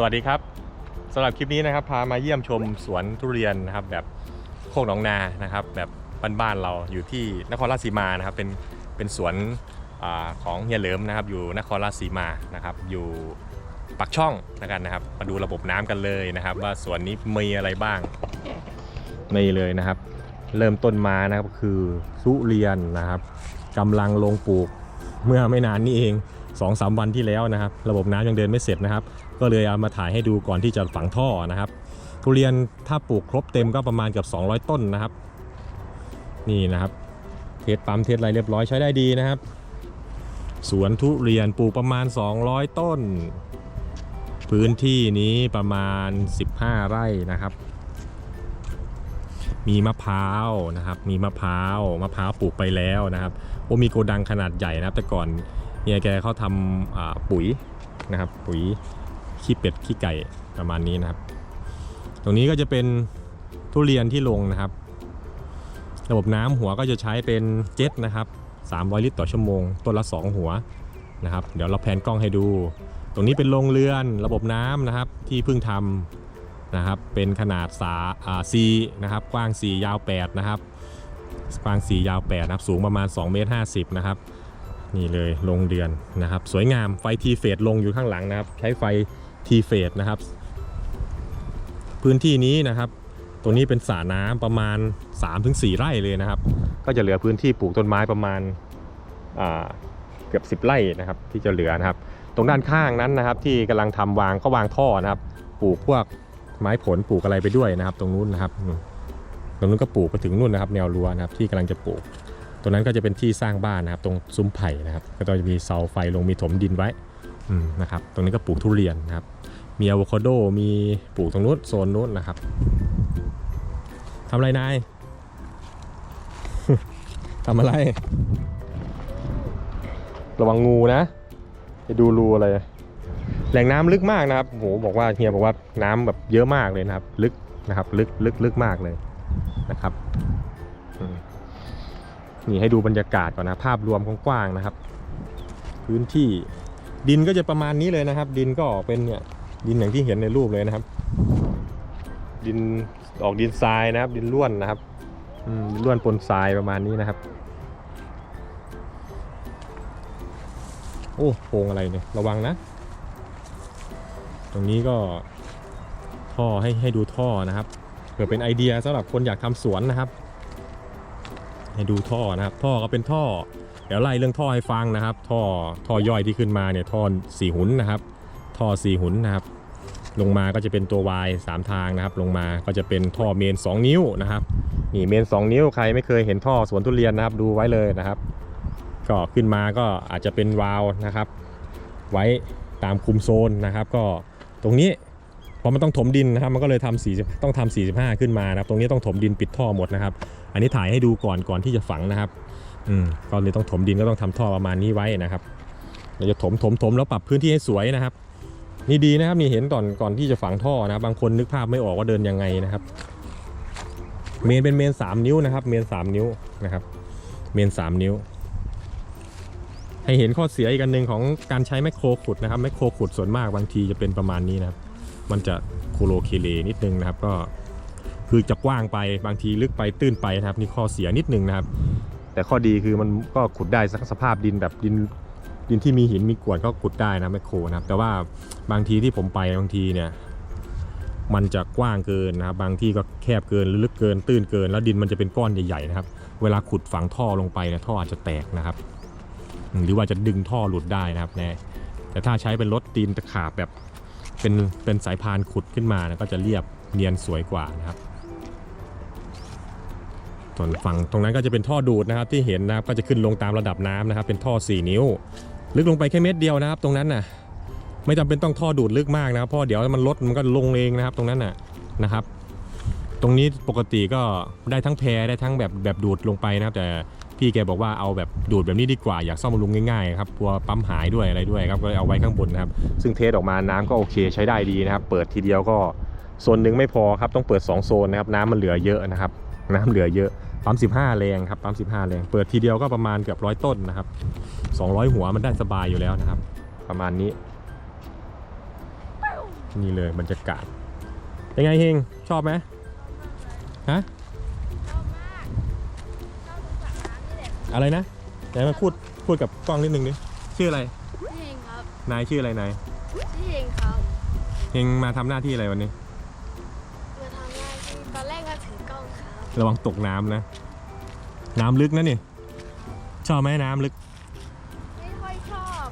สวัสดีครับสำหรับคลิปนี้นะครับพามาเยี่ยมชมสวนทุเรียนนะครับ แบบโคกหนองนานะครับ แบบบ้านๆเราอยู่ที่นครราชสีมานะครับ เป็นเป็นสวนอของเฮียเหลิมนะครับ อยู่นครราชสีมานะครับ อยู่ปักช่องนะครับนะครับ มาดูระบบน้ำกันเลยนะครับ ว่าสวนนี้มีอะไรบ้างนี่เลยนะครับ เริ่มต้นมานะครับคือทุเรียนนะครับกำลังลงปลูกเมื่อไม่นานนี้เอง2อสวันที่แล้วนะครับ ระบบน้ำยังเดินไม่เสร็จนะครับ ก็เลยเอามาถ่ายให้ดูก่อนที่จะฝังท่อนะครับทุเรียนถ้าปลูกครบเต็มก็ประมาณเกือบ200 ต้นนะครับ นี่นะครับ เทสปั๊มเทสอะไรเรียบร้อยใช้ได้ดีนะครับ สวนทุเรียนปลูกประมาณ 200 ต้น พื้นที่นี้ประมาณ 15 ไร่นะครับ มีมะพร้าวนะครับ มีมะพร้าวมะพร้าวปลูกไปแล้วนะครับโอ้มีโกดังขนาดใหญ่นะครับ แต่ก่อนเฮียแกเขาทำปุ๋ยนะครับ ปุ๋ย ขี้เป็ดขี้ไก่ประมาณนี้นะครับ ตรงนี้ก็จะเป็นทุเรียนที่ลงนะครับ ระบบน้ำหัวก็จะใช้เป็นเจ็ตนะครับ 300 ลิตรต่อชั่วโมงต้นละ 2 หัวนะครับ เดี๋ยวเราแพนกล้องให้ดู ตรงนี้เป็นโรงเรือนระบบน้ำนะครับ ที่เพิ่งทำนะครับเป็นขนาดสาอ่าซีนะครับ กว้าง 4 ยาว 8 นะครับ กว้าง 4 ยาว 8 นะครับ สูงประมาณ2เมตร50 นะครับ นี่เลยโรงเรือนนะครับ สวยงามไฟทีเฟสลงอยู่ข้างหลังนะครับ ใช้ไฟ ทีเฟสนะครับ พื้นที่นี้นะครับตรงนี้เป็นสระน้ำประมาณ 3-4 ไร่เลยนะครับ ก็จะเหลือพื้นที่ปลูกต้นไม้ประมาณาเกือบ 10 ไร่นะครับที่จะเหลือนะครับ ตรงด้านข้างนั้นนะครับ ที่กำลังทำวางก็วางท่อนะครับ ปลูกพวกไม้ผลปลูกอะไรไปด้วยนะครับ ตรงนู้นนะครับ ตรงนู้นก็ปลูกไปถึงนู่นนะครับ แนวรั้วนะครับที่กำลังจะปลูก ตรงนั้นก็จะเป็นที่สร้างบ้านนะครับ ตรงซุ้มไผ่นะครับ ก็ต้องจะมีเสาไฟลงมีถมดินไว้ นะครับ ตรงนี้ก็ปลูกทุเรียนนะครับ มีอะโวคาโด มีปลูกตรงนู้นโซนนู้นนะครับทำอะไรนายทำอะไร ระวังงูนะ ไปดูรูอะไร แหล่งน้ำลึกมากนะครับโหบอกว่าเฮียบอกว่าน้ำแบบเยอะมากเลยนะครับ ลึกนะครับ ลึกลึกลึกมากเลยนะครับนี่ให้ดูบรรยากาศก่อนนะ ภาพรวมกว้างๆนะครับ พื้นที่ ดินก็จะประมาณนี้เลยนะครับ ดินก็ออกเป็นเนี่ยดินอย่างที่เห็นในรูปเลยนะครับ ดินออกดินทรายนะครับ ดินล้วนนะครับดินล้วนปนทรายประมาณนี้นะครับ โอ้โพงอะไรเนี่ยระวังนะ ตรงนี้ก็ท่อให้ให้ดูท่อนะครับเผื่อเป็นไอเดียสำหรับคนอยากทำสวนนะครับ ให้ดูท่อนะครับ ท่อก็เป็นท่อ เดี๋ยวไล่เรื่องท่อให้ฟังนะครับ ท่อท่อย่อยที่ขึ้นมาเนี่ยท่อสี่หุนนะครับ ท่อสี่หุนนะครับ ลงมาก็จะเป็นตัว Y 3 ทางนะครับ ลงมาก็จะเป็นท่อเมน 2 นิ้วนะครับนี่เมน 2 นิ้วใครไม่เคยเห็นท่อสวนทุเรียนนะครับ ดูไว้เลยนะครับ ก็ขึ้นมาก็อาจจะเป็นวาล์วนะครับ ไว้ตามคุมโซนนะครับ ก็ตรงนี้พอมันต้องถมดินนะครับ มันก็เลยทำ40ต้องทำ45 ขึ้นมานะครับ ตรงนี้ต้องถมดินปิดท่อหมดนะครับ อันนี้ถ่ายให้ดูก่อนก่อนที่จะฝังนะครับ อืมก็เลยต้องถมดินก็ต้องทำท่อประมาณนี้ไว้นะครับ เราจะถมถมถมแล้วปรับพื้นที่ให้สวยนะครับ นี่ดีนะครับนี่เห็นก่อนก่อนที่จะฝังท่อนะครับบางคนนึกภาพไม่ออกว่าเดินยังไงนะครับ เมนเป็นเมนสามนิ้วนะครับ เมนสามนิ้วนะครับ เมนสามนิ้ว ให้เห็นข้อเสียอีกอันหนึ่งของการใช้แมคโครขุดนะครับแมคโครขุดส่วนมากบางทีจะเป็นประมาณนี้นะครับ มันจะโคโลเคเลนิดนึงนะครับก็คือจะกว้างไปบางทีลึกไปตื้นไปนะครับนี่ข้อเสียนิดนึงนะครับ แต่ข้อดีคือมันก็ขุดได้สักสภาพดินแบบดินดินที่มีหินมีกรวดก็ขุดได้นะแมคโครนะครับ แต่ว่าบางทีที่ผมไปบางทีเนี่ย มันจะกว้างเกินนะครับ บางที่ก็แคบเกินหรือลึกเกิน ตื้นเกิน แล้วดินมันจะเป็นก้อนใหญ่ๆนะครับ เวลาขุดฝังท่อลงไปเนี่ยท่ออาจจะแตกนะครับ หรือว่าจะดึงท่อหลุดได้นะครับแน่แต่ถ้าใช้เป็นรถตีนตะขาบแบบเป็นเป็นสายพานขุดขึ้นมานะก็จะเรียบเนียนสวยกว่านะครับ ส่วนฝั่งตรงนั้นก็จะเป็นท่อดูดนะครับที่เห็นนะครับก็จะขึ้นลงตามระดับน้ำนะครับ เป็นท่อ 4 นิ้ว ลึกลงไปแค่เม็ดเดียวนะครับ ตรงนั้นน่ะไม่จำเป็นต้องท่อดูดลึกมากนะครับเพราะเดี๋ยวมันลดมันก็ลงเองนะครับ ตรงนั้นน่ะนะครับ ตรงนี้ปกติก็ได้ทั้งแพรได้ทั้งแบบแบบดูดลงไปนะครับ แต่พี่แกบอกว่าเอาแบบดูดแบบนี้ดีกว่าอยากซ่อมบำรุงง่ายๆครับกลัวปั๊มหายด้วยอะไรด้วยครับก็เลยเอาไว้ข้างบนนะครับ ซึ่งเทสออกมาน้ำก็โอเคใช้ได้ดีนะครับ เปิดทีเดียวก็โซนหนึ่งไม่พอครับต้องเปิด 2 โซนนะครับ น้ำมันเหลือเยอะนะครับ น้ำเหลือเยอะ ปั๊ม15 แรงครับปั๊ม15 แรง เปิดทีเดียวก็ประมาณเกือบร้อยต้นนะครับ 200 หัวมันได้สบายอยู่แล้วนะครับ ประมาณนี้ นี่เลยบรรยากาศเป็นไงเฮงชอบไหมฮะชอบมากชอบตรงสระน้ำนี่แหละอะไรนะไหนมาพูดพูดกับกล้องนิดนึงดิชื่ออะไรพี่เฮงครับนายชื่ออะไรนายพี่เฮงครับเฮงมาทำหน้าที่อะไรวันนี้ รับระวังตกน้ำนะ น้ำลึกนะนี่ ชอบไหมน้ำลึก ไม่ค่อยชอบ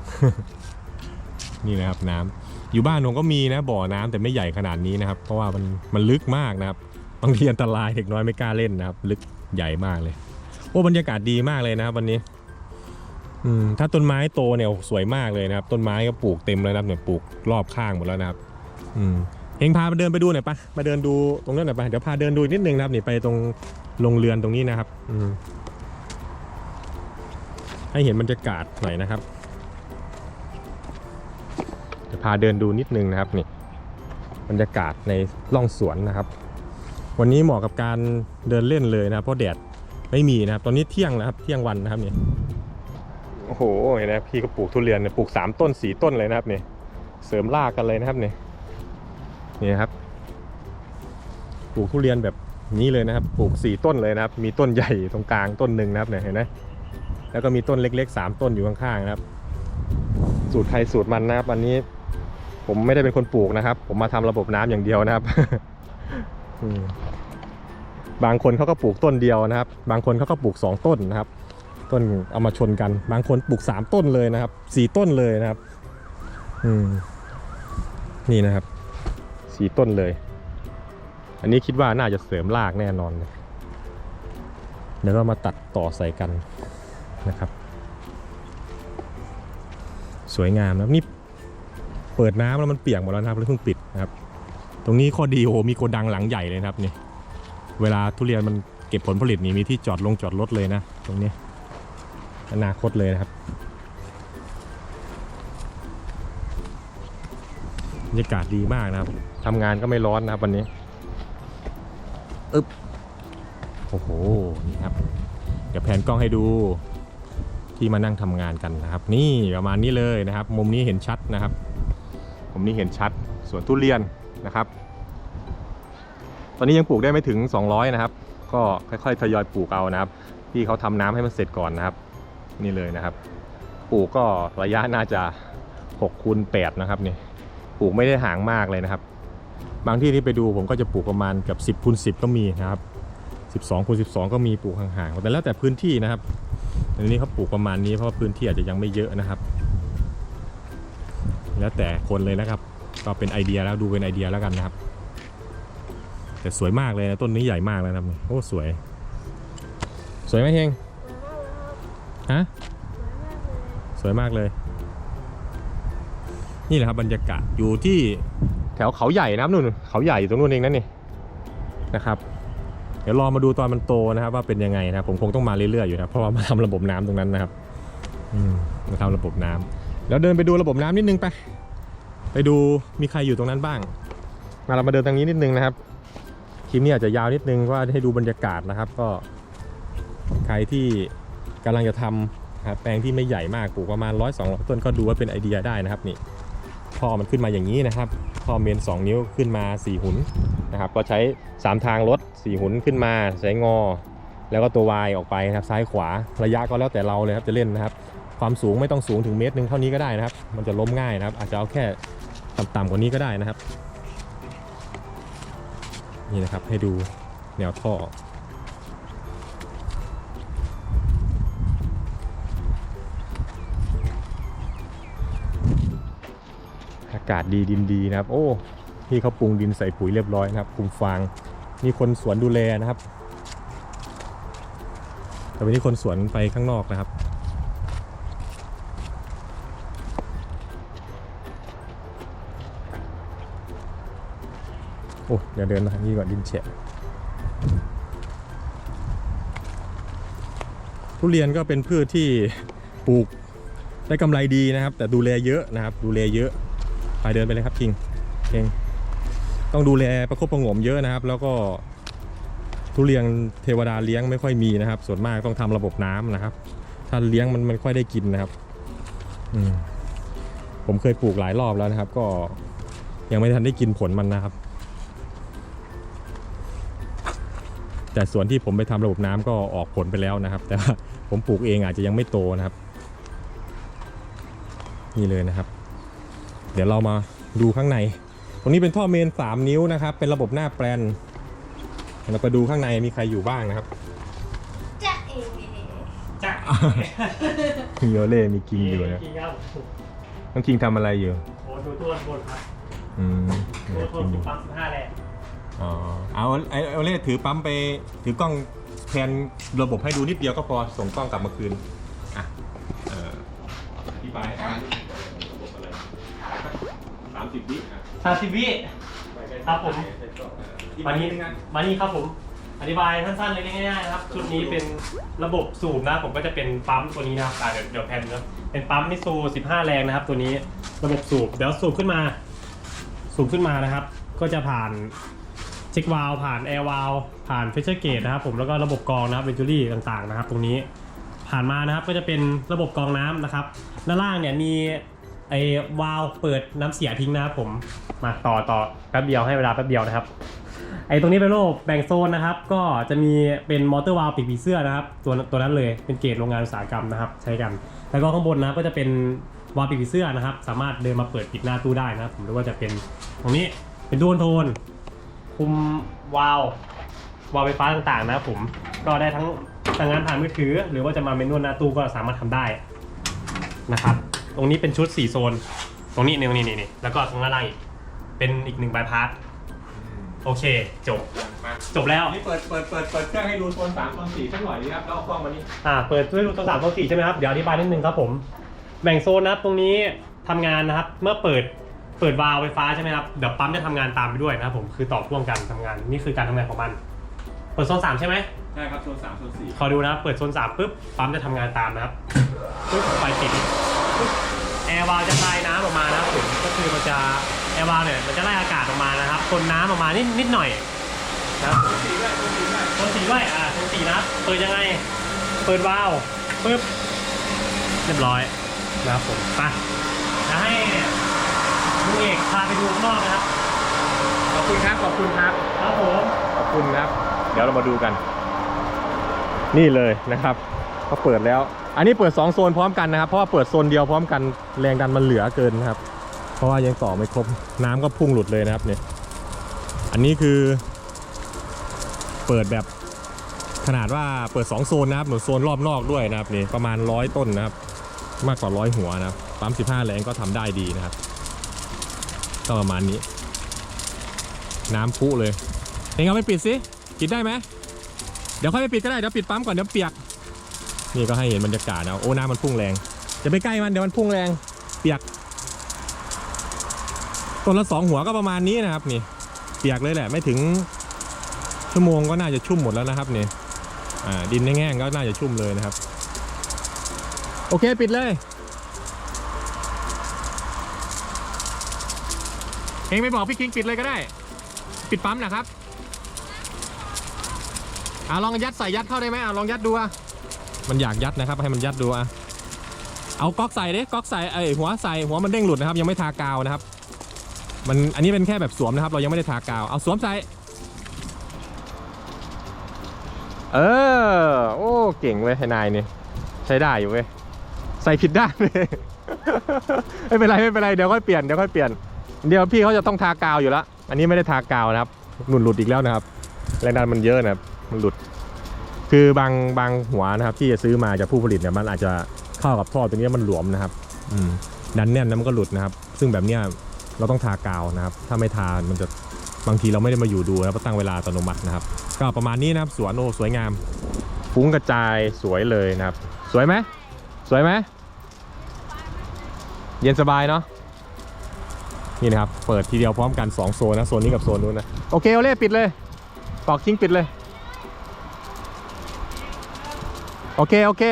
นี่นะครับน้ำอยู่บ้านผมก็มีนะบ่อน้ำแต่ไม่ใหญ่ขนาดนี้นะครับ เพราะว่ามันมันลึกมากนะครับบางทีอันตรายเด็กน้อยไม่กล้าเล่นนะครับ ลึกใหญ่มากเลย โอ้บรรยากาศดีมากเลยนะครับวันนี้ อืมถ้าต้นไม้โตเนี่ยสวยมากเลยนะครับ ต้นไม้ก็ปลูกเต็มเลยนะครับเนี่ยปลูกรอบข้างหมดแล้วนะครับ อืม เฮงพามาเดินไปดูหน่อยปะมาเดินดูตรงนั้นหน่อยปะเดี๋ยวพาเดินดูนิดนึงนะครับนี่ไปตรงโรงเรือนตรงนี้นะครับ อืมให้เห็นบรรยากาศหน่อยนะครับจะพาเดินดูนิดนึงนะครับนี่บรรยากาศในร่องสวนนะครับ วันนี้เหมาะกับการเดินเล่นเลยนะเพราะแดดไม่มีนะครับ ตอนนี้เที่ยงแล้วครับ เที่ยงวันนะครับนี่โอ้โหเห็นไหมพี่ก็ปลูกทุเรียนเนี่ยปลูกสามต้นสี่ต้นเลยนะครับนี่เสริมรากกันเลยนะครับนี่ นี่ครับปลูกทุเรียนแบบนี้เลยนะครับปลูกสี่ต้นเลยนะครับ มีต้นใหญ่ตรงกลางต้นหนึ่งนะครับเนี่ยเห็นไหมแล้วก็มีต้นเล็กๆสามต้นอยู่ข้างๆนะครับ สูตรใครสูตรมันนะครับอันนี้ ผมไม่ได้เป็นคนปลูกนะครับ ผมมาทำระบบน้ำอย่างเดียวนะครับบางคนเขาก็ปลูกต้นเดียวนะครับ บางคนเขาก็ปลูกสองต้นนะครับ ต้นเอามาชนกัน บางคนปลูกสามต้นเลยนะครับสี่ต้นเลยนะครับ อืมนี่นะครับ สี่ต้นเลย อันนี้คิดว่าน่าจะเสริมรากแน่นอนเดี๋ยวเรามาตัดต่อใส่กันนะครับ สวยงามนะนี่เปิดน้ำแล้วมันเปียกหมดแล้วนะครับแล้วเพิ่งปิดนะครับ ตรงนี้ข้อดีโอ้โหมีโกดังหลังใหญ่เลยนะครับนี่เวลาทุเรียนมันเก็บผลผลิตนี่มีที่จอดลงจอดรถเลยนะ ตรงนี้อนาคตเลยนะครับ รรยากาศดีมากนะครับทำงานก็ไม่ร้อนนะครับวันนี้อึ๊บโอ้โหนี่ครับเดี๋ยวแผนกล้องให้ดูที่มานั่งทำงานกันนะครับ นี่ประมาณนี้เลยนะครับ มุมนี้เห็นชัดนะครับ มุมนี้เห็นชัดสวนทุเรียนนะครับ ตอนนี้ยังปลูกได้ไม่ถึง 200 นะครับ ก็ค่อยๆทยอยปลูกเอานะครับที่เขาทำน้ำให้มันเสร็จก่อนนะครับ นี่เลยนะครับ ปลูกก็ระยะน่าจะ6คูณ8นะครับนี่ ปลูกไม่ได้ห่างมากเลยนะครับ บางที่ที่ไปดูผมก็จะปลูกประมาณเกับ 10คูณ10 ก็มีนะครับ 12คูณ12 ก็มีปลูกห่างๆแต่แล้วแต่พื้นที่นะครับอันนี้เขาปลูกประมาณนี้เพราะว่าพื้นที่อาจจะยังไม่เยอะนะครับ แล้วแต่คนเลยนะครับ ก็เป็นไอเดียแล้วดูเป็นไอเดียแล้วกันนะครับ แต่สวยมากเลยนะต้นนี้ใหญ่มากเลยนะครับโอ้สวย สวยไหมเฮงฮะสวยมากเลย นี่แหละครับบรรยากาศอยู่ที่แถวเขาใหญ่นะครับนู่นเขาใหญ่อยู่ตรงนู้นเองนั่นนี่นะครับ เดี๋ยวรอมาดูตอนมันโตนะครับ ว่าเป็นยังไงนะผมคงต้องมาเรื่อยๆอยู่นะเพราะว่ามาทำระบบน้ำตรงนั้นนะครับมาทำระบบน้ำแล้วเดินไปดูระบบน้ำนิดนึงไปไปดูมีใครอยู่ตรงนั้นบ้างมาเรามาเดินทางนี้นิดนึงนะครับคลิปนี้อาจจะยาวนิดนึงว่าให้ดูบรรยากาศนะครับ ก็ใครที่กำลังจะทำแปลงที่ไม่ใหญ่มากปลูกประมาณร้อยสองต้นก็ดูว่าเป็นไอเดียได้นะครับนี่ ท่อมันขึ้นมาอย่างนี้นะครับท่อเมน 2 นิ้วขึ้นมา 4 หุนนะครับก็ใช้ 3 ทางรถ 4 หุนขึ้นมาใช้งอ แล้วก็ตัว Y ออกไปนะครับซ้ายขวาระยะก็แล้วแต่เราเลยครับจะเล่นนะครับ ความสูงไม่ต้องสูงถึงเมตรหนึ่งเท่านี้ก็ได้นะครับ มันจะล้มง่ายนะครับ อาจจะเอาแค่ต่ำๆกว่านี้ก็ได้นะครับ นี่นะครับให้ดูแนวท่อากาศดีดินดีนะครับ โอ้พี่เขาปรุงดินใส่ปุ๋ยเรียบร้อยนะครับคุมฟางมีคนสวนดูแลนะครับ แต่วันนี้คนสวนไปข้างนอกนะครับโอ้เดี๋ยวเดินมาทางนี้ก่อนดินแฉะทุเรียนก็เป็นพืชที่ปลูกได้กำไรดีนะครับ แต่ดูแลเยอะนะครับ ดูแลเยอะ ไปเดินไปเลยครับคิงเก่งต้องดูแลประคบประงมเยอะนะครับ แล้วก็ทุเรียนเทวดาเลี้ยงไม่ค่อยมีนะครับ ส่วนมากต้องทำระบบน้ำนะครับ ถ้าเลี้ยงมันมันค่อยได้กินนะครับอืมผมเคยปลูกหลายรอบแล้วนะครับ ก็ยังไม่ทันได้กินผลมันนะครับ แต่ส่วนที่ผมไปทำระบบน้ำก็ออกผลไปแล้วนะครับ แต่ว่าผมปลูกเองอาจจะยังไม่โตนะครับ นี่เลยนะครับ เดี๋ยวเรามาดูข้างในตรงนี้เป็นท่อเมน 3 นิ้วนะครับ เป็นระบบหน้าแปลนเราไปดูข้างในมีใครอยู่บ้างนะครับจะเอ๋จ้ะมีโอเล่มีกิงอยู่นะกินครับน้องคิงทำอะไรอยู่โอ้ดูตัวบนครับอืมตัวตัวกิงอสุยู่ปั๊มสิบห้าแรงอ๋อเอาไอโอเล่ถือปั๊มไปถือกล้องแทนระบบให้ดูนิดเดียวก็พอส่งกล้องกลับมาคืนอะเอ่ออธิบายให้ฟัง สามสิบวิอะซาซิบิครับผมวัวันนนี้นี้งานวันนี้ครับผม อธิบายสั้นๆเลยง่ายๆนะครับ ชุดนี้เป็นระบบสูบนะผมก็จะเป็นปั๊มตัวนี้นะครับอ่าเดี๋ยวเดี๋ยวแพนนะเป็นปั๊มมิซู15 แรงนะครับ ตัวนี้ระบบสูบเดี๋ยวสูบขึ้นมา สูบขึ้นมานะครับ ก็จะผ่านเช็ควาลผ่านแอร์วาลผ่านเฟเชอร์เกตนะครับ ผมแล้วก็ระบบกรองนะครับเวนจูรี่ต่างๆนะครับ ตรงนี้ผ่านมานะครับก็จะเป็นระบบกรองน้ำนะครับ ด้านล่างเนี่ยมี ไอ้วาลเปิดน้ำเสียทิ้งนะครับผม มาต่อต่อแป๊บเดียวให้เวลาแป๊บเดียวนะครับ ไอ้ตรงนี้เป็นระบบแบ่งโซนนะครับ ก็จะมีเป็นมอเตอร์วาล์วปีกผีเสื้อนะครับ ตัวตัวนั้นเลยเป็นเกรดโรงงานอุตสาหกรรมนะครับ ใช้กัน แล้วก็ข้างบนนะครับก็จะเป็นวาล์วปีกผีเสื้อนะครับ สามารถเดินมาเปิดปิดหน้าตู้ได้นะครับผมหรือว่าจะเป็นตรงนี้เป็นดูนโทนคุมวาล์ววาล์วไฟฟ้าต่างๆนะครับผมก็ได้ทั้งสั่งงานผ่านมือถือ หรือว่าจะมาเมนวลหน้าตู้ก็สามารถทำได้นะครับ ตรงนี้เป็นชุด4โซน ตรงนี้นี่นี่นี่แล้วก็ตรงด้านล่างอีก เป็นอีกหนึ่งบายพาสโอเค จบ มาจบแล้ว นี่เปิดเปิดเปิดเปิดเครื่องให้ดูโซนสามโซนสี่สักหน่อยดีครับแล้วเอากล้องมานี่อ่า เปิดด้วยรูตัวสามตัวสี่ใช่ไหมครับ เดี๋ยวอธิบายนิดนึงครับผม แบ่งโซนนะครับ ตรงนี้ทำงานนะครับ เมื่อเปิด เปิดวาล์วไฟฟ้าใช่ไหมครับ เดี๋ยวปั๊มจะทำงานตามไปด้วยนะครับผม คือต่อพ่วงกันทำงาน นี่คือการทำงานของมัน เปิดโซนสามใช่ไหมใช่ครับโซนสามโซนสี่ขอดูนะครับ เปิดโซนสามปุ๊บ ปั๊มจะทำงานตามนะครับปุ๊บไฟติดปุ๊บ แอร์วาล์วจะคลายน้ำออกมานะครับผมก็คือมันจะแอร์วาล์วเนี่ยมันจะไล่อากาศออกมานะครับคนน้ำออกมานิดนิดหน่อยนะครับโซนสี่ด้วยโซนสี่ด้วยโซนสี่ด้วยอ่าโซนสี่นะครับเปิดยังไง เปิดวาล์วปุ๊บเรียบร้อยนะครับผมไปจะให้ลุงเอกพาไปดูข้างนอกนะครับขอบคุณครับ ขอบคุณครับ ครับผมขอบคุณนะครับ เดี๋ยวเรามาดูกัน นี่เลยนะครับก็เปิดแล้ว อันนี้เปิด 2 โซนพร้อมกันนะครับ เพราะว่าเปิดโซนเดียวพร้อมกันแรงดันมันเหลือเกินนะครับ เพราะว่ายังต่อไม่ครบน้ำก็พุ่งหลุดเลยนะครับเนี่ย อันนี้คือ เปิดแบบขนาดว่าเปิด 2 โซนนะครับเหมือนโซนรอบนอกด้วยนะครับนี่ประมาณร้อยต้นนะครับ มากกว่าร้อยหัวนะครับปั๊ม15แรงก็ทำได้ดีนะครับก็ประมาณนี้ น้ำพุเลยเองเอาไปปิดสิปิดได้ไหมเดี๋ยวค่อยไปปิดก็ได้เดี๋ยวปิดปั๊มก่อนเดี๋ยวเปียก นี่ก็ให้เห็นบรรยากาศนะโอ้น้ำมันพุ่งแรง จะไปใกล้มันเดี๋ยวมันพุ่งแรง เปียก ต้นละสองหัวก็ประมาณนี้นะครับ นี่ เปียกเลยแหละไม่ถึง ชั่วโมงก็น่าจะชุ่มหมดแล้วนะครับนี่อ่าดินแห้งๆก็น่าจะชุ่มเลยนะครับ โอเคปิดเลยเองไม่บอกพี่คิงปิดเลยก็ได้ ปิดปั๊มนะครับอ่าลองยัดใส่ยัดเข้าได้ไหมอ่าลองยัดดูอะ มันอยากยัดนะครับ ให้มันยัดดูอะเอาก๊อกใส่ดิก๊อกใส่ไอหัวใส่หัวมันเด้งหลุดนะครับ ยังไม่ทากาวนะครับ มันอันนี้เป็นแค่แบบสวมนะครับ เรายังไม่ได้ทากาวเอาสวมใส่เออโอ้เก่งเว้ยนายนี่ใช้ได้อยู่เว้ยใส่ผิดด้านเลยไม่เป็นไรไม่เป็นไรเดี๋ยวค่อยเปลี่ยนเดี๋ยวค่อยเปลี่ยนเดี๋ยวพี่เขาจะต้องทากาวอยู่แล้วอันนี้ไม่ได้ทากาวนะครับหนุนหลุดอีกแล้วนะครับแรงดันมันเยอะนะครับมันหลุด คือบางบางหัวนะครับ ที่จะซื้อมาจากผู้ผลิตเนี่ยมันอาจจะเข้ากับท่อตัวนี้มันหลวมนะครับอืมดันแน่นแล้วมันก็หลุดนะครับ ซึ่งแบบเนี้ยเราต้องทากาวนะครับ ถ้าไม่ทามันจะบางทีเราไม่ได้มาอยู่ดูแล้วก็ตั้งเวลาอัตโนมัตินะครับ ก็ประมาณนี้นะครับสวนโอ้สวยงามฟุ้งกระจายสวยเลยนะครับ สวยไหมสวยไหมเย็นสบายเนาะนี่นะครับ เปิดทีเดียวพร้อมกัน 2 โซนนะ โซนนี้กับโซนนู้นนะ โอเคโอเล่ปิดเลยปอกทิ้งปิดเลย โอเค โอเค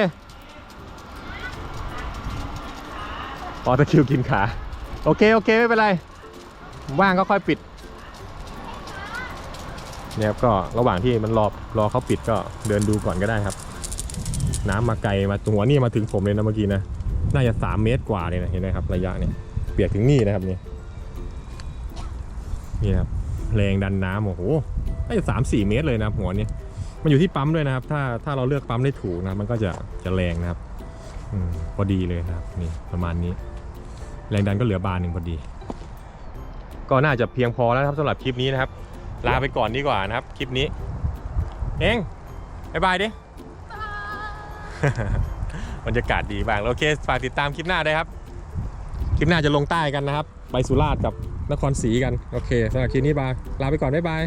ออตะคิวกินขา โอเค โอเค ไม่เป็นไร ว่างก็ค่อยปิดเนี่ยครับก็ระหว่างที่มันรอรอเขาปิดก็เดินดูก่อนก็ได้ครับ น้ำมาไกลมาหัวนี่มาถึงผมเลยนะเมื่อกี้นะน่าจะ3เมตรกว่าเลยนะเห็นไหมครับระยะเนี่ยเปียกถึงนี่นะครับนี่นี่ครับแรงดันน้ำโอ้โหไอ้สามสี่เมตรเลยนะหัวนี้ มันอยู่ที่ปั๊มด้วยนะครับ ถ้าถ้าเราเลือกปั๊มได้ถูกนะมันก็จะจะแรงนะครับอพอดีเลยนะครับนี่ประมาณนี้ แรงดันก็เหลือบาร์หนึ่งพอดี ก็น่าจะเพียงพอแล้วครับสำหรับคลิปนี้นะครับ ลาไปก่อนดีกว่านะครับ คลิปนี้ เองบายบายดิบรรยากาศดีบ้างโอเคฝากติดตามคลิปหน้าได้วยครับ คลิปหน้าจะลงใต้กันนะครับ ไปสุราษฎร์กับนครศรีกัน โอเคสำหรับคลิปนี้บายลาไปก่อนบ๊ายบาย